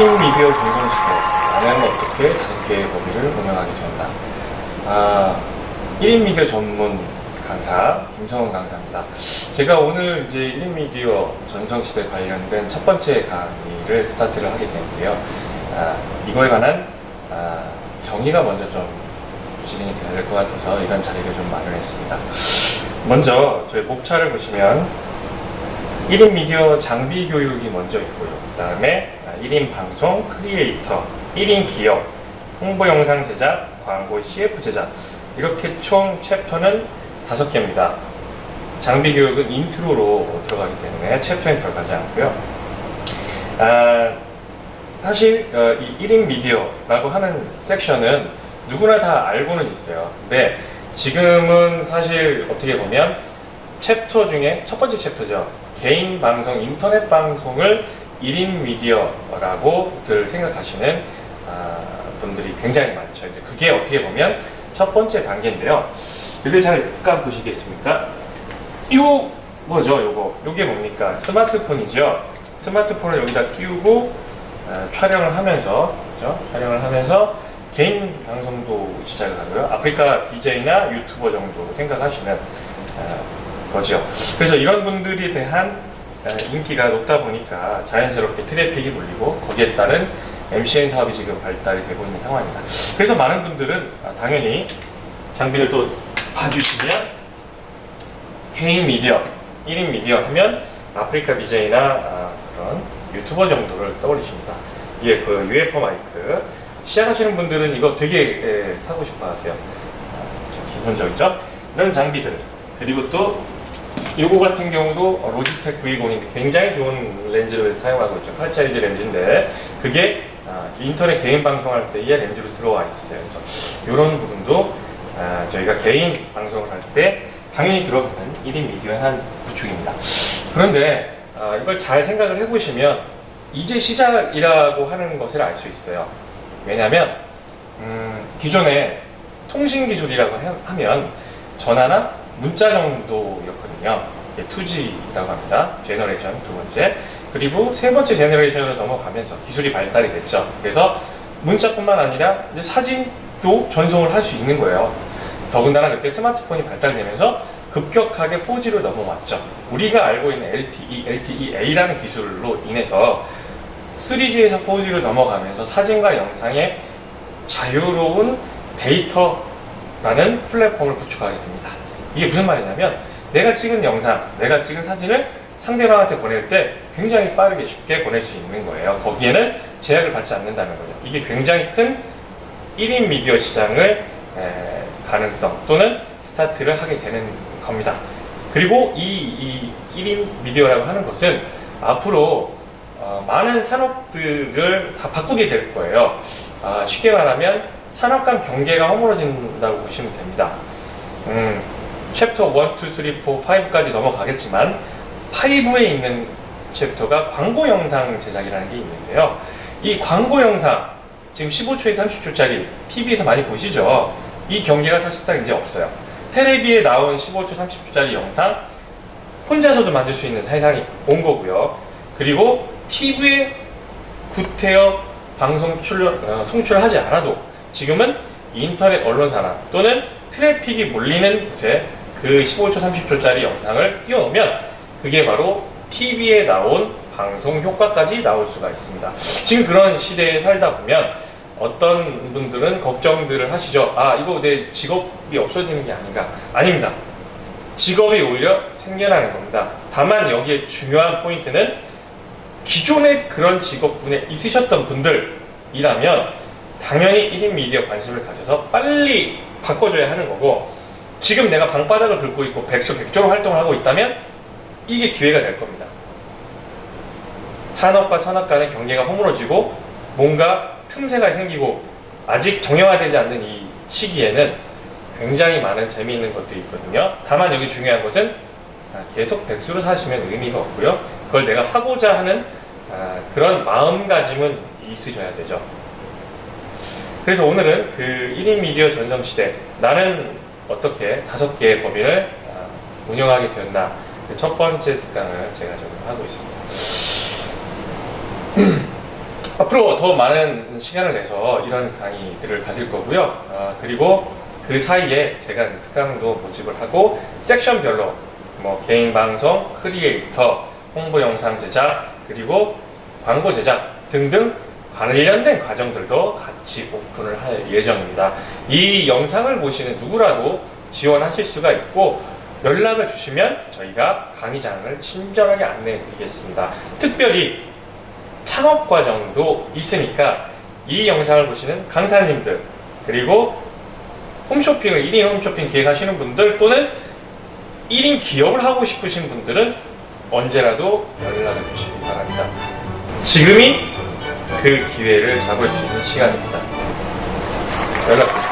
1인 미디어 전공시대 나는 어떻게 다섯 개의 범위를 운영하게 되었나 아, 1인 미디어 전문 강사 김성훈 강사입니다. 제가 오늘 이제 1인 미디어 전성시대 관련된 첫 번째 강의를 스타트를 하게 되는데요. 아, 이거에 관한 아, 정의가 먼저 좀 진행이 돼야 될 것 같아서 이런 자리를 좀 마련했습니다. 먼저 저희 목차를 보시면 1인 미디어 장비 교육이 먼저 있고요. 그 다음에 1인 방송, 크리에이터, 1인 기업, 홍보 영상 제작, 광고 CF 제작 이렇게 총 챕터는 다섯 개입니다. 장비 교육은 인트로로 들어가기 때문에 챕터에 들어가지 않고요. 아, 사실 어, 이 1인 미디어라고 하는 섹션은 누구나 다 알고는 있어요. 근데 지금은 사실 어떻게 보면 챕터 중에 첫 번째 챕터죠. 개인 방송, 인터넷 방송을 1인 미디어라고들 생각하시는 아, 분들이 굉장히 많죠. 이제 그게 어떻게 보면 첫 번째 단계인데요. 여기 잠깐 보시겠습니까? 요 뭐죠, 요거? 요게 뭡니까? 스마트폰이죠. 스마트폰을 여기다 끼우고 어, 촬영을 하면서 그죠? 촬영을 하면서 개인 방송도 시작을 하고요. 아프리카 BJ나 유튜버 정도 생각하시는 어, 거죠. 그래서 이런 분들에 대한 어, 인기가 높다 보니까 자연스럽게 트래픽이 몰리고 거기에 따른 MCN 사업이 지금 발달이 되고 있는 상황입니다. 그래서 많은 분들은 아, 당연히 장비를 또 봐주시면 개인 미디어, 1인 미디어 하면 아프리카 BJ나 아, 그런 유튜버 정도를 떠올리십니다. 이게 그 UFO 마이크. 시작하시는 분들은 이거 되게 예, 사고 싶어 하세요. 아, 좀 기본적이죠? 이런 장비들. 그리고 또 요거 같은 경우도 로지텍 V20인데 굉장히 좋은 렌즈를 사용하고 있죠. 8차이즈 렌즈인데 그게 아, 인터넷 개인 방송할 때의 렌즈로 들어와 있어요. 그래서 이런 부분도 아, 저희가 개인 방송을 할 때 당연히 들어가는 1인 미디어의 한 구축입니다. 그런데 아, 이걸 잘 생각을 해보시면 이제 시작이라고 하는 것을 알 수 있어요. 왜냐하면 음, 기존에 통신 기술이라고 해- 하면 전화나 문자 정도였거든요. 이게 2G라고 합니다. 제너레이션 두 번째. 그리고 세 번째 제너레이션으로 넘어가면서 기술이 발달이 됐죠. 그래서 문자뿐만 아니라 사진도 전송을 할 수 있는 거예요. 더군다나 그때 스마트폰이 발달되면서 급격하게 4G로 넘어왔죠. 우리가 알고 있는 LTE, LTE-A라는 기술로 인해서 3G에서 4G로 넘어가면서 사진과 영상의 자유로운 데이터라는 플랫폼을 구축하게 됩니다. 이게 무슨 말이냐면 내가 찍은 영상, 내가 찍은 사진을 상대방한테 보낼 때 굉장히 빠르게 쉽게 보낼 수 있는 거예요. 거기에는 제약을 받지 않는다는 거죠. 이게 굉장히 큰 1인 미디어 시장을 에, 가능성 또는 스타트를 하게 되는 겁니다. 그리고 이, 이 1인 미디어라고 하는 것은 앞으로 어, 많은 산업들을 다 바꾸게 될 거예요. 아, 쉽게 말하면 산업 간 경계가 허물어진다고 보시면 됩니다. 음, 챕터 1, 2, 3, 4, 5까지 넘어가겠지만 5에 있는 챕터가 광고 영상 제작이라는 게 있는데요. 이 광고 영상 지금 15초에서 30초짜리 TV에서 많이 보시죠. 이 경계가 사실상 이제 없어요. 테레비에 나온 15초, 30초짜리 영상 혼자서도 만들 수 있는 세상이 온 거고요. 그리고 TV에 구태여 방송 출연, 어, 송출하지 않아도 지금은 인터넷 언론사나 또는 트래픽이 몰리는 곳에 그 15초, 30초짜리 영상을 띄워놓으면 그게 바로 TV에 나온 방송 효과까지 나올 수가 있습니다. 지금 그런 시대에 살다 보면 어떤 분들은 걱정들을 하시죠. 아, 이거 내 직업이 없어지는 게 아닌가. 아닙니다. 직업이 오히려 생겨나는 겁니다. 다만 여기에 중요한 포인트는 기존에 그런 직업군에 있으셨던 분들이라면 당연히 1인 미디어 관심을 가져서 빨리 바꿔줘야 하는 거고 지금 내가 방바닥을 긁고 있고 백수 백조로 활동을 하고 있다면 이게 기회가 될 겁니다. 산업과 산업 간의 경계가 허물어지고 뭔가 틈새가 생기고 아직 정형화되지 않는 이 시기에는 굉장히 많은 재미있는 것들이 있거든요. 다만 여기 중요한 것은 아, 계속 백수로 사시면 의미가 없고요. 그걸 내가 하고자 하는 아, 그런 마음가짐은 있으셔야 되죠. 그래서 오늘은 그 1인 미디어 전성시대 나는 어떻게 다섯 개의 법인을 아, 운영하게 되었나 그첫 번째 특강을 제가 지금 하고 있습니다. 앞으로 더 많은 시간을 내서 이런 강의들을 가질 거고요. 아, 그리고 그 사이에 제가 특강도 모집을 하고 섹션별로 뭐 개인 방송, 크리에이터, 홍보 영상 제작, 그리고 광고 제작 등등 관련된 과정들도 같이 오픈을 할 예정입니다. 이 영상을 보시는 누구라도 지원하실 수가 있고 연락을 주시면 저희가 강의장을 친절하게 안내해 드리겠습니다. 특별히 창업 과정도 있으니까 이 영상을 보시는 강사님들 그리고 홈쇼핑을 1인 홈쇼핑 기획하시는 분들 또는 1인 기업을 하고 싶으신 분들은 언제라도 연락을 주시기 바랍니다. 지금이 그 기회를 잡을 수 있는 시간입니다. 연락 주세요.